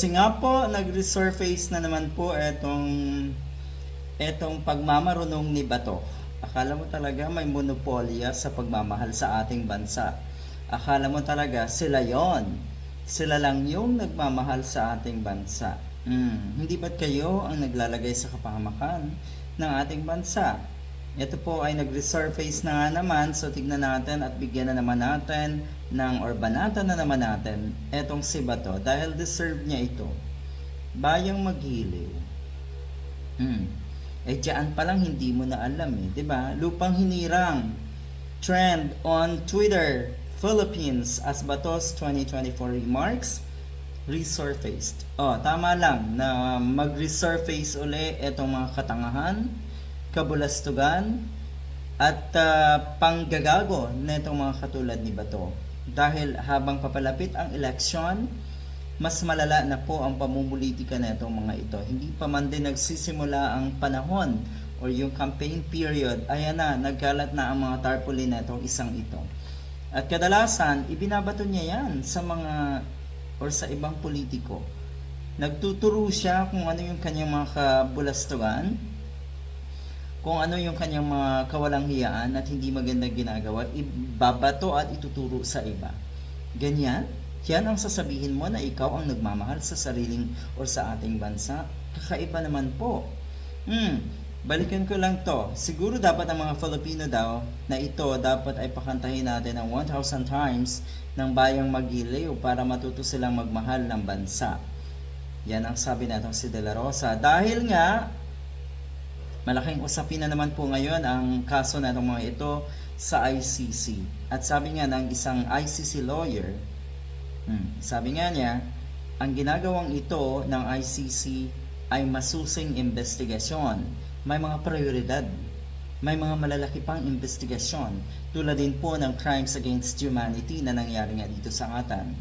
Kasi nga nag-resurface na naman po etong etong pagmamarunong ni Bato. Akala mo talaga may monopolya sa pagmamahal sa ating bansa. Akala mo talaga sila yon. Sila lang yung nagmamahal sa ating bansa. Hmm, hindi ba't kayo ang naglalagay sa kapahamakan ng ating bansa? Ito po ay nag-resurface na nga naman, so tignan natin at bigyan na naman natin ng or banatan na naman natin etong si Bato dahil deserve niya ito. Bayang maghiliw. Hmm. Eh diyan pa lang hindi mo na alam eh, ba? Lupang hinirang. Trend on Twitter, Philippines as Batos 2024 remarks resurfaced. Oh, tama lang na mag-resurface uli itong mga katangahan, kabulastugan, at ah, panggagago na itong mga katulad ni Bato. Dahil habang papalapit ang eleksyon, mas malala na po ang pamumulitika na itong mga ito. Hindi pa man din nagsisimula ang panahon or yung campaign period, ayan na, nagkalat na ang mga tarpaulin na itong isang ito. At kadalasan, ibinabato niya yan sa mga or sa ibang politiko. Nagtuturo siya kung ano yung kanyang mga kabulastugan, kung ano yung kanyang mga kawalang hiyaan at hindi magandang ginagawa, ibabato at ituturo sa iba. Ganyan, yan ang sasabihin mo na ikaw ang nagmamahal sa sariling or sa ating bansa. Kakaiba naman po. Hmm, balikan ko lang to. Siguro dapat ang mga Filipino daw na ito dapat ay pakantahin natin ng 1,000 times ng bayang magiliw para matuto silang magmahal ng bansa. Yan ang sabi natong si De La Rosa. Dahil nga, malaking usapin na naman po ngayon ang kaso na itong mga ito sa ICC. At sabi nga ng isang ICC lawyer, hmm, sabi nga niya, ang ginagawang ito ng ICC ay masusing investigasyon. May mga prioridad. May mga malalaki pang investigasyon tulad din po ng crimes against humanity na nangyari nga dito sa atin.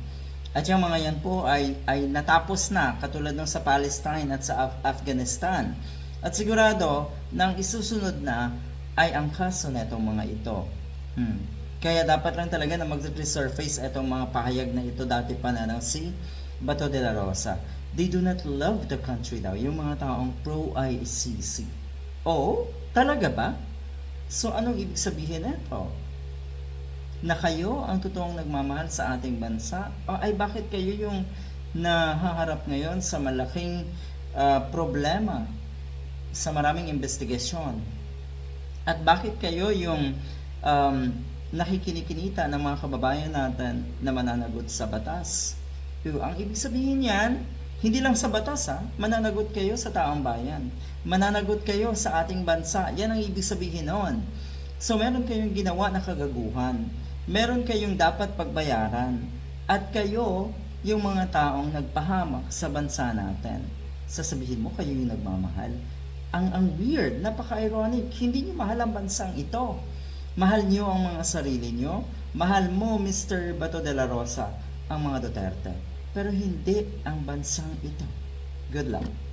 At yung mga yan po ay, ay natapos na katulad ng sa Palestine at sa Af- Afghanistan. At sigurado, nang isusunod na ay ang kaso na itong mga ito. Hmm. Kaya dapat lang talaga na mag-resurface itong mga pahayag na ito dati pa na ng si Bato de la Rosa. They do not love the country daw, yung mga taong pro-ICC. Oh, talaga ba? So anong ibig sabihin nito? Na kayo ang totoong nagmamahal sa ating bansa? O ay bakit kayo yung nahaharap ngayon sa malaking ah, problema sa maraming investigasyon? At bakit kayo yung um, nakikinikinita ng mga kababayan natin na mananagot sa batas? Pero ang ibig sabihin yan, hindi lang sa batas ha, mananagot kayo sa taong bayan. Mananagot kayo sa ating bansa. Yan ang ibig sabihin noon. So meron kayong ginawa na kagaguhan. Meron kayong dapat pagbayaran. At kayo, yung mga taong nagpahamak sa bansa natin. Sasabihin mo kayo yung nagmamahal. Ang ang weird, napaka-ironic. Hindi niyo mahal ang bansang ito. Mahal niyo ang mga sarili niyo. Mahal mo, Mr. Bato de la Rosa, ang mga Duterte. Pero hindi ang bansang ito. Good luck.